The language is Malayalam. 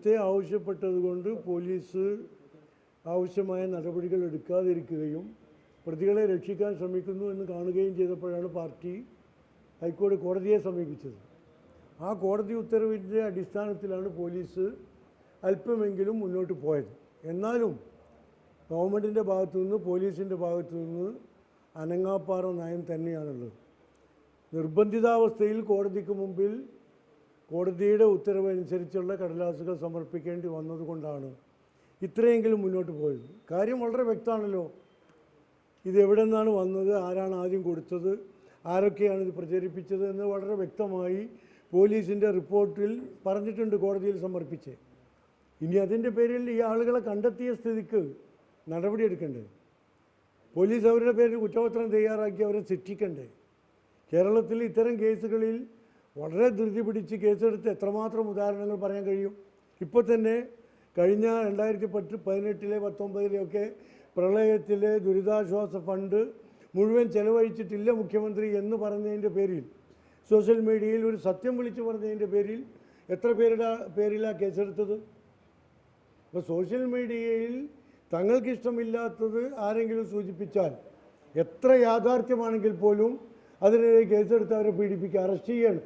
നേരത്തെ ആവശ്യപ്പെട്ടതുകൊണ്ട് പോലീസ് ആവശ്യമായ നടപടികൾ എടുക്കാതിരിക്കുകയും പ്രതികളെ രക്ഷിക്കാൻ ശ്രമിക്കുന്നു എന്ന് കാണുകയും ചെയ്തപ്പോഴാണ് പാർട്ടി ഹൈക്കോടതി കോടതിയെ സമീപിച്ചത്. ആ കോടതി ഉത്തരവിന്റെ അടിസ്ഥാനത്തിലാണ് പോലീസ് അല്പമെങ്കിലും മുന്നോട്ട് പോയത്. എന്നാലും ഗവൺമെന്റിന്റെ ഭാഗത്തു നിന്ന് പോലീസിന്റെ ഭാഗത്തു നിന്ന് അനങ്ങാപ്പാറ നയം തന്നെയാണുള്ളത്. നിർബന്ധിതാവസ്ഥയിൽ കോടതിക്ക് മുമ്പിൽ കോടതിയുടെ ഉത്തരവനുസരിച്ചുള്ള കടലാസുകൾ സമർപ്പിക്കേണ്ടി വന്നതുകൊണ്ടാണ് ഇത്രയെങ്കിലും മുന്നോട്ട് പോയത്. കാര്യം വളരെ വ്യക്തമാണല്ലോ. ഇത് എവിടെ നിന്നാണ് വന്നത്? ആരാണ് ആദ്യം കൊടുത്തത്? ആരൊക്കെയാണ് ഇത് പ്രചരിപ്പിച്ചത് എന്ന് വളരെ വ്യക്തമായി പോലീസിന്റെ റിപ്പോർട്ടിൽ പറഞ്ഞിട്ടുണ്ട് കോടതിയിൽ സമർപ്പിച്ച്. ഇനി അതിന്റെ പേരിൽ ഈ ആളുകളെ കണ്ടെത്തിയ സ്ഥിതിക്ക് നടപടിയെടുക്കണ്ടേ പോലീസ് അവരുടെ പേരിൽ കുറ്റപത്രം തയ്യാറാക്കി അവരെ ശിക്ഷിക്കണ്ടേ കേരളത്തിൽ ഇത്തരം കേസുകളിൽ വളരെ ധൃതി പിടിച്ച് കേസെടുത്ത് എത്രമാത്രം ഉദാഹരണങ്ങൾ പറയാൻ കഴിയും. ഇപ്പോൾ തന്നെ കഴിഞ്ഞ രണ്ടായിരത്തി പത്ത് പതിനെട്ടിലെ പത്തൊമ്പതിലെയൊക്കെ പ്രളയത്തിലെ ദുരിതാശ്വാസ ഫണ്ട് മുഴുവൻ ചെലവഴിച്ചിട്ടില്ല മുഖ്യമന്ത്രി എന്ന് പറഞ്ഞതിന്റെ പേരിൽ. സോഷ്യൽ മീഡിയയിൽ ഒരു സത്യം വിളിച്ചു പറഞ്ഞതിന്റെ പേരിൽ എത്ര പേരുടെ പേരിലാണ് കേസെടുത്തത്? അപ്പോൾ സോഷ്യൽ മീഡിയയിൽ തങ്ങൾക്കിഷ്ടമില്ലാത്തത് ആരെങ്കിലും സൂചിപ്പിച്ചാൽ എത്ര യാഥാർത്ഥ്യമാണെങ്കിൽ പോലും അതിനെതിരെ കേസെടുത്ത് അവരെ പീഡിപ്പിക്കുക അറസ്റ്റ് ചെയ്യണം.